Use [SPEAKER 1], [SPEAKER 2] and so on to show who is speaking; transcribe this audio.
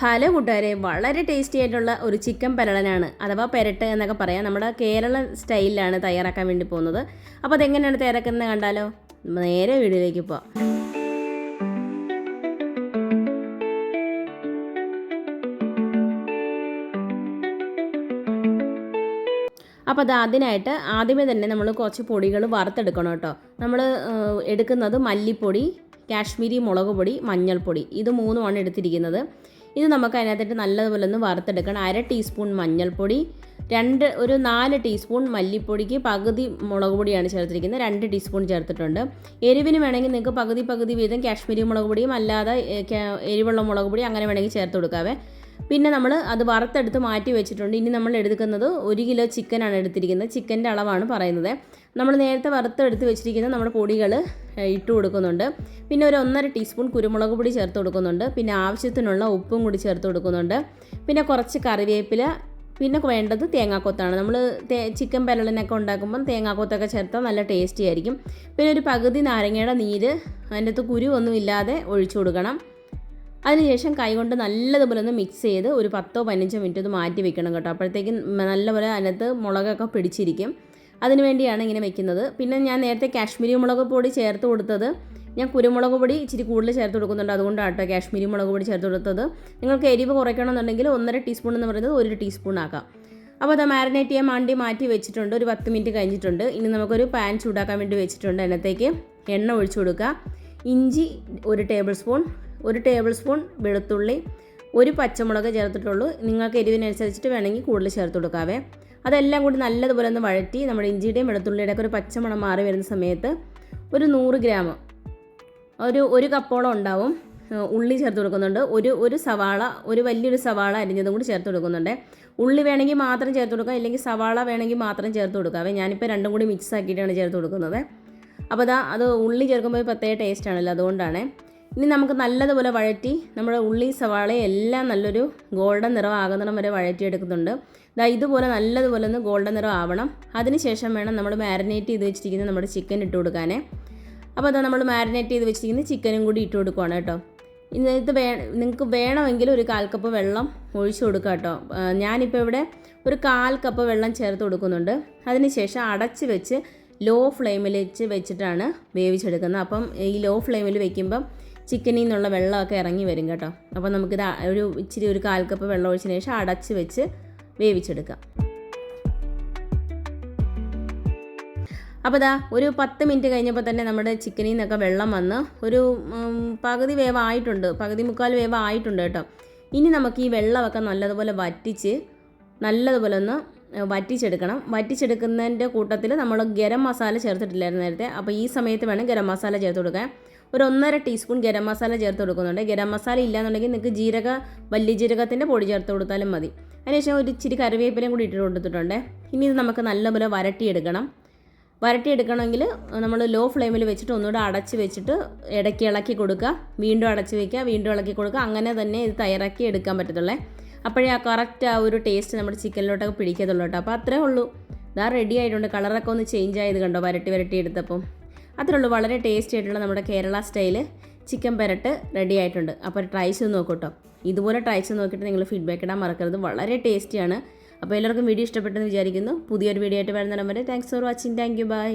[SPEAKER 1] Hello കൂട്ടുകാരെ വളരെ tasty ആയിട്ടുള്ള ഒരു ചിക്കൻ പെരളനാണ്. അഥവാ പെരട്ട് എന്നൊക്കെ പറയാം. നമ്മുടെ കേരള സ്റ്റൈലിലാണ് തയ്യാറാക്കാൻ വേണ്ടി പോകുന്നത്. അപ്പോൾ അതെങ്ങനെയാണ് തയ്യാറാക്കുന്നത് കണ്ടാലോ? നേരെ വീഡിയോയിലേക്ക് പോവാം. അപ്പോൾ അത് അതിനായിട്ട് ആദ്യമേ തന്നെ നമ്മൾ കുറച്ച് പൊടികൾ വറുത്തെടുക്കണം കേട്ടോ. നമ്മൾ എടുക്കുന്നത് മല്ലിപ്പൊടി കാശ്മീരി മുളക് പൊടി മഞ്ഞൾപ്പൊടി. ഇത് മൂന്നുമാണ് എടുത്തിരിക്കുന്നത്. ഇത് നമുക്ക് അതിനകത്തിട്ട് നല്ലതുപോലെ ഒന്ന് വറുത്തെടുക്കണം. അര ടീസ്പൂൺ മഞ്ഞൾപ്പൊടി രണ്ട് ഒരു നാല് ടീസ്പൂൺ മല്ലിപ്പൊടിക്ക് പകുതി മുളക് പൊടിയാണ് ചേർത്തിരിക്കുന്നത്. രണ്ട് ടീസ്പൂൺ ചേർത്തിട്ടുണ്ട്. എരിവിന് വേണമെങ്കിൽ നിങ്ങൾക്ക് പകുതി പകുതി വീതം കാശ്മീരി മുളക് പൊടിയും അല്ലാതെ എരിവുള്ള മുളക് പൊടി അങ്ങനെ വേണമെങ്കിൽ ചേർത്ത് കൊടുക്കാവേ. പിന്നെ നമ്മൾ അത് വറുത്തെടുത്ത് മാറ്റി വെച്ചിട്ടുണ്ട്. ഇനി നമ്മൾ എടുക്കുന്നത് ഒരു കിലോ ചിക്കനാണ് എടുത്തിരിക്കുന്നത്. ചിക്കന്റെ അളവാണ് പറയുന്നത്. നമ്മൾ നേരത്തെ വറുത്തെടുത്ത് വെച്ചിരിക്കുന്ന നമ്മുടെ പൊടികൾ ഇട്ട് കൊടുക്കുന്നുണ്ട്. പിന്നെ ഒരു ഒന്നര ടീസ്പൂൺ കുരുമുളക് പൊടി ചേർത്ത് കൊടുക്കുന്നുണ്ട്. പിന്നെ ആവശ്യത്തിനുള്ള ഉപ്പും കൂടി ചേർത്ത് കൊടുക്കുന്നുണ്ട്. പിന്നെ കുറച്ച് കറിവേപ്പില പിന്നെ വേണ്ടത് തേങ്ങാക്കൊത്താണ്. നമ്മൾ ചിക്കൻ പെരളിനൊക്കെ ഉണ്ടാക്കുമ്പം തേങ്ങാക്കൊത്തൊക്കെ ചേർത്താൽ നല്ല ടേസ്റ്റി ആയിരിക്കും. പിന്നെ ഒരു പകുതി നാരങ്ങയുടെ നീര് അതിന്റെ അകത്ത് കുരു ഒന്നും ഇല്ലാതെ ഒഴിച്ചു കൊടുക്കണം. അതിനുശേഷം കൈകൊണ്ട് നല്ലതുപോലെ ഒന്ന് മിക്സ് ചെയ്ത് ഒരു പത്തോ പതിനഞ്ചോ മിനിറ്റ് ഒന്ന് മാറ്റി വെക്കണം കേട്ടോ. അപ്പോഴത്തേക്കും നല്ലപോലെ അതിനകത്ത് മുളകൊക്കെ പിടിച്ചിരിക്കും. അതിന് വേണ്ടിയാണ് ഇങ്ങനെ വെക്കുന്നത്. പിന്നെ ഞാൻ നേരത്തെ കാശ്മീരി മുളക് പൊടി ചേർത്ത് കൊടുത്തത് ഞാൻ കുരുമുളക് പൊടി ഇച്ചിരി കൂടുതൽ ചേർത്ത് കൊടുക്കുന്നുണ്ട്. അതുകൊണ്ടാണ് കേട്ടോ കാശ്മീരി മുളക് പൊടി ചേർത്ത് കൊടുത്തത്. നിങ്ങൾക്ക് എരിവ് കുറയ്ക്കണമെന്നുണ്ടെങ്കിൽ ഒന്നര ടീസ്പൂൺ എന്ന് പറയുന്നത് ഒരു ടീസ്പൂൺ ആക്കാം. അപ്പോൾ അത് മാരിനേറ്റ് ചെയ്യാൻ മാണ്ടി മാറ്റി വെച്ചിട്ടുണ്ട്. ഒരു പത്ത് മിനിറ്റ് കഴിഞ്ഞിട്ടുണ്ട്. ഇനി നമുക്കൊരു പാൻ ചൂടാക്കാൻ വേണ്ടി വെച്ചിട്ടുണ്ട് അതിനകത്തേക്ക് എണ്ണ ഒഴിച്ചു കൊടുക്കുക. ഇഞ്ചി ഒരു ടേബിൾ സ്പൂൺ ഒരു ടേബിൾ സ്പൂൺ വെളുത്തുള്ളി ഒരു പച്ചമുളക് ചേർത്തിട്ടുള്ളൂ. നിങ്ങൾക്ക് എരിവിനനുസരിച്ചിട്ട് വേണമെങ്കിൽ കൂടുതൽ ചേർത്ത് കൊടുക്കാവേ. അതെല്ലാം കൂടി നല്ലതുപോലെ ഒന്ന് വഴറ്റി നമ്മുടെ ഇഞ്ചിയുടെയും വെളുത്തുള്ളിയുടെ ഒക്കെ ഒരു പച്ചമണം മാറി വരുന്ന സമയത്ത് ഒരു നൂറ് ഗ്രാം ഒരു ഒരു കപ്പോളം ഉണ്ടാവും. ഉള്ളി ചേർത്ത് കൊടുക്കുന്നുണ്ട്. ഒരു ഒരു സവാള ഒരു വലിയൊരു സവാള അരിഞ്ഞതും കൂടി ചേർത്ത് കൊടുക്കുന്നുണ്ട്. ഉള്ളി വേണമെങ്കിൽ മാത്രം ചേർത്ത് കൊടുക്കാം. ഇല്ലെങ്കിൽ സവാള വേണമെങ്കിൽ മാത്രം ചേർത്ത് കൊടുക്കാം. ഞാനിപ്പോൾ രണ്ടും കൂടി മിക്സ് ആക്കിയിട്ടാണ് ചേർത്ത് കൊടുക്കുന്നത്. അപ്പോൾ അതാ അത് ഉള്ളി ചേർക്കുമ്പോൾ പ്രത്യേക ടേസ്റ്റ് ആണല്ലോ. അതുകൊണ്ടാണ് ഇനി നമുക്ക് നല്ലതുപോലെ വഴറ്റി നമ്മുടെ ഉള്ളി സവാള എല്ലാം നല്ലൊരു ഗോൾഡൻ നിറം ആകുന്നിടം വരെ വഴറ്റിയെടുക്കുന്നുണ്ട്. ഇതാ ഇതുപോലെ നല്ലതുപോലെ ഒന്ന് ഗോൾഡൻ നിറം ആവണം. അതിനുശേഷം വേണം നമ്മൾ മാരിനേറ്റ് ചെയ്ത് വെച്ചിരിക്കുന്ന നമ്മുടെ ചിക്കൻ ഇട്ട് കൊടുക്കാനേ. അപ്പോൾ അതാ നമ്മൾ മാരിനേറ്റ് ചെയ്ത് വെച്ചിരിക്കുന്ന ചിക്കനും കൂടി ഇട്ട് കൊടുക്കുവാണ് കേട്ടോ. ഇന്ന് ഇത് വേ നിങ്ങൾക്ക് വേണമെങ്കിൽ ഒരു കാൽ കപ്പ് വെള്ളം ഒഴിച്ചു കൊടുക്കുക കേട്ടോ. ഞാനിപ്പോൾ ഇവിടെ ഒരു കാൽ കപ്പ് വെള്ളം ചേർത്ത് കൊടുക്കുന്നുണ്ട്. അതിനുശേഷം അടച്ച് വെച്ച് ലോ ഫ്ലെയിമിൽ വെച്ച് വെച്ചിട്ടാണ് വേവിച്ചെടുക്കുന്നത്. അപ്പം ഈ ലോ ഫ്ലെയിമിൽ വെക്കുമ്പം ചിക്കനിൽ നിന്നുള്ള വെള്ളമൊക്കെ ഇറങ്ങി വരും കേട്ടോ. അപ്പോൾ നമുക്കിത് ഒരു ഇച്ചിരി ഒരു കാൽ കപ്പ് വെള്ളം ഒഴിച്ചതിന് ശേഷം അടച്ച് വെച്ച് വേവിച്ചെടുക്കാം. അപ്പോൾ ദാ ഒരു പത്ത് മിനിറ്റ് കഴിഞ്ഞപ്പോൾ തന്നെ നമ്മുടെ ചിക്കനിൽ നിന്നൊക്കെ വെള്ളം വന്ന് ഒരു പകുതി വേവായിട്ടുണ്ട്. പകുതി മുക്കാൽ വേവായിട്ടുണ്ട് കേട്ടോ. ഇനി നമുക്ക് ഈ വെള്ളമൊക്കെ നല്ലതുപോലെ വറ്റിച്ച് നല്ലതുപോലെ ഒന്ന് വറ്റിച്ചെടുക്കണം. വറ്റിച്ചെടുക്കുന്നതിന്റെ കൂട്ടത്തിൽ നമ്മൾ ഗരം മസാല ചേർത്തിട്ടില്ലായിരുന്നു നേരത്തെ. അപ്പോൾ ഈ സമയത്ത് വേണം ഗരം മസാല ചേർത്ത് കൊടുക്കാൻ. ഒരു ഒന്നര ടീസ്പൂൺ ഗരം മസാല ചേർത്ത് കൊടുക്കുന്നുണ്ട്. ഗരം മസാല ഇല്ലാന്നുണ്ടെങ്കിൽ നിങ്ങൾക്ക് ജീരക വലിയ ജീരകത്തിന്റെ പൊടി ചേർത്ത് കൊടുത്താലും മതി. അതിനുശേഷം ഒരു ഇച്ചിരി കറിവേപ്പിലയും കൂടി ഇട്ട് കൊടുത്തിട്ടുണ്ട്. ഇനി ഇത് നമുക്ക് നല്ലപോലെ വരട്ടിയെടുക്കണം. വരട്ടിയെടുക്കണമെങ്കിൽ നമ്മൾ ലോ ഫ്ലെയിമിൽ വെച്ചിട്ട് ഒന്നുകൂടെ അടച്ച് വെച്ചിട്ട് ഇടയ്ക്ക് ഇളക്കി കൊടുക്കുക. വീണ്ടും അടച്ച് വെക്കുക വീണ്ടും ഇളക്കി കൊടുക്കുക. അങ്ങനെ തന്നെ ഇത് തയ്യാറാക്കി എടുക്കാൻ പറ്റത്തുള്ളേ. അപ്പോഴേ ആ കറക്റ്റ് ആ ഒരു ടേസ്റ്റ് നമ്മുടെ ചിക്കനിലോട്ടൊക്കെ പിടിക്കത്തുള്ളൂ കേട്ടോ. അപ്പോൾ അത്രേ ഉള്ളൂ. ഇതാ റെഡി ആയിട്ടുണ്ട്. കളറൊക്കെ ഒന്ന് ചേഞ്ച് ആയത് കണ്ടോ വരട്ടി വരട്ടി എടുത്തപ്പം? അത്രേ ഉള്ളൂ വളരെ ടേസ്റ്റി ആയിട്ടുള്ള നമ്മുടെ കേരള സ്റ്റൈൽ ചിക്കൻ പെരട്ട് റെഡി ആയിട്ടുണ്ട്. അപ്പോൾ ട്രൈ ചെയ്ത് നോക്കൂ കേട്ടോ ഇതുപോലെ ട്രൈ ചെയ്ത് നോക്കിയിട്ട് നിങ്ങൾ ഫീഡ്ബാക്ക് ഇടാൻ മറക്കരുത്. വളരെ ടേസ്റ്റിയാണ് അപ്പോൾ എല്ലാവർക്കും വീഡിയോ ഇഷ്ടപ്പെട്ടെന്ന് വിചാരിക്കുന്നു. പുതിയൊരു വീഡിയോ ആയിട്ട് വരുന്നിടം വരെ. Thanks for watching thank you bye